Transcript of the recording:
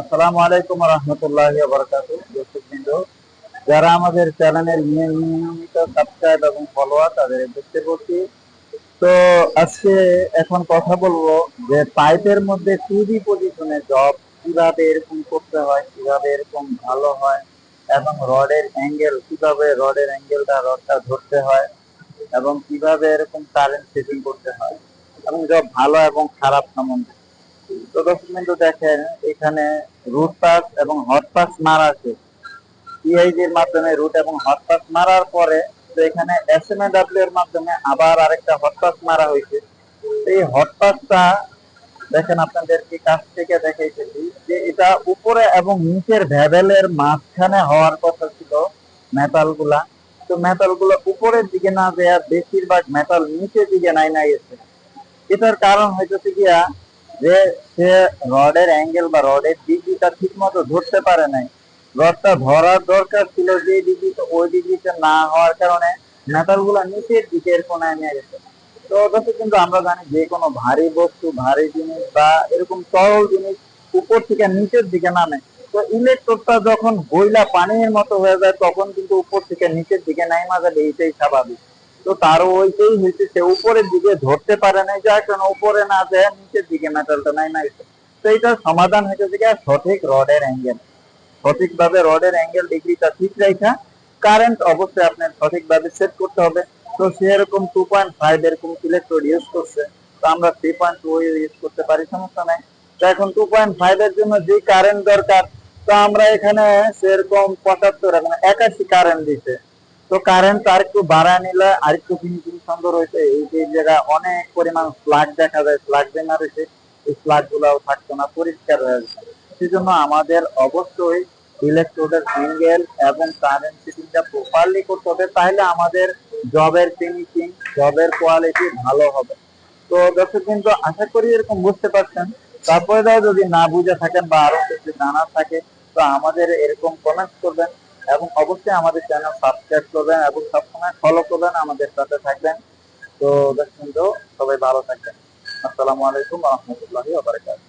আসসালামু আলাইকুম রহমতুল্লাহ বরকাত দর্শকবৃন্দ, যারা আমাদের চ্যানেলের নিয়মিত সাবস্ক্রাইব এবং ফলোয়ার তাদের দেখতে বলছি, তো আজকে এখন কথা বলব যে পাইপের মধ্যে টুডি পজিশনে জব কীভাবে এরকম করতে হয়, কীভাবে এরকম ভালো হয়, এবং রডের অ্যাঙ্গেল কীভাবে রডের অ্যাঙ্গেলটা রডটা ধরতে হয়, এবং কীভাবে এরকম কারেন্ট সেটিং করতে হয়, এবং জব ভালো এবং খারাপ সম্বন্ধে। তো দর্শক বিন্দু, দেখেন, এখানে রুট পাস এবং হট পাস মারা আছে। পিআইজি এর মাধ্যমে রুট এবং হট পাস মারার পরে তো এখানে এর মাধ্যমে আবার আরেকটা হট পাস মারা হয়েছে। এই হট পাসটা দেখেন আপনাদেরকে কাছ থেকে দেখাইতেছি যে এটা উপরে এবং নিচের ভ্যাবেলের মাঝখানে হওয়ার কথা ছিল মেটালগুলা। তো মেটালগুলো উপরের দিকে না দেয়া, বেশিরভাগ মেটাল নিচের দিকে নাই না গেছে এটার কারণ হইতেছে গিয়া যে সে রডের অ্যাঙ্গেল বা রডের ডিগ্রিটা ঠিক মতো ধরতে পারে নাই। রডটা ধরার দরকার ছিল যে ডিগ্রিতে ওই ডিগ্রিতে না হওয়ার কারণে মেটালগুলা নিচের দিকের কোনায় নিয়ে গেছে। তো দর্শক কিন্তু আমরা জানি যে কোনো ভারী বস্তু, ভারী জিনিস বা এরকম তরল জিনিস উপর থেকে নিচের দিকে নামে। তো ইলেকট্রোডটা যখন বইলা পানির মতো হয়ে যায়, তখন কিন্তু উপর থেকে নিচের দিকে নাই যাবে এইটাই স্বাভাবিক। তো তারও ওইটাই হয়েছে, সে উপরের দিকে ধরতে পারে নাই, যার কারণে উপরে না যায়, নিচের দিকে মেটালটা নাই না গেছে। তো এটার সমাধান হয়েছে যে সঠিক রডের অ্যাঙ্গেল সঠিকভাবে রডের অ্যাঙ্গেল ডিগ্রিটা ঠিক রাখা কারেন্ট অবশ্যই আপনার সঠিকভাবে সেট করতে হবে। তো সেরকম টু পয়েন্ট ফাইভ এরকম ইলেকট্রোড ইউজ করছে, তো আমরা থ্রি পয়েন্ট টু ইউজ করতে পারি, সমস্যা নাই। তো এখন টু পয়েন্ট ফাইভ এর জন্য যে কারেন্ট দরকার, তো আমরা এখানে সেরকম পঁচাত্তর মানে একাশি কারেন্ট দিছে। তো কারেন্ট আর বাড়ায় নিলে আর একটু ফিনিশিং সুন্দর হয়েছে এই যে জায়গা অনেক পরিমাণ স্লাগ দেখা যায়। স্লাগ বেমার হয়েছে এই স্লাগ গুলাও থাকতো না, পরিষ্কার হয়ে গেছে। সেজন্য আমাদের অবশ্যই ইলেকট্রোডের এবং কারেন্ট ফিটিংটা প্রপারলি করতে হবে। তাহলে আমাদের জবের ফিনিশিং জবের কোয়ালিটি ভালো হবে। তো দর্শক কিন্তু আশা করি এরকম বুঝতে পারছেন। তারপরে যদি না বুঝে থাকেন বা আরও কিছু থাকে, তো আমাদের এরকম কমেন্ট করবেন। এবং অবশ্যই আমাদের চ্যানেল সাবস্ক্রাইব করবেন এবং সবসময় ফলো করবেন আমাদের সাথে থাকবেন। তো দেখুন তো সবাই ভালো থাকবেন। আসসালামু আলাইকুম রহমতুল্লাহি ওয়া বারাকাতুহু।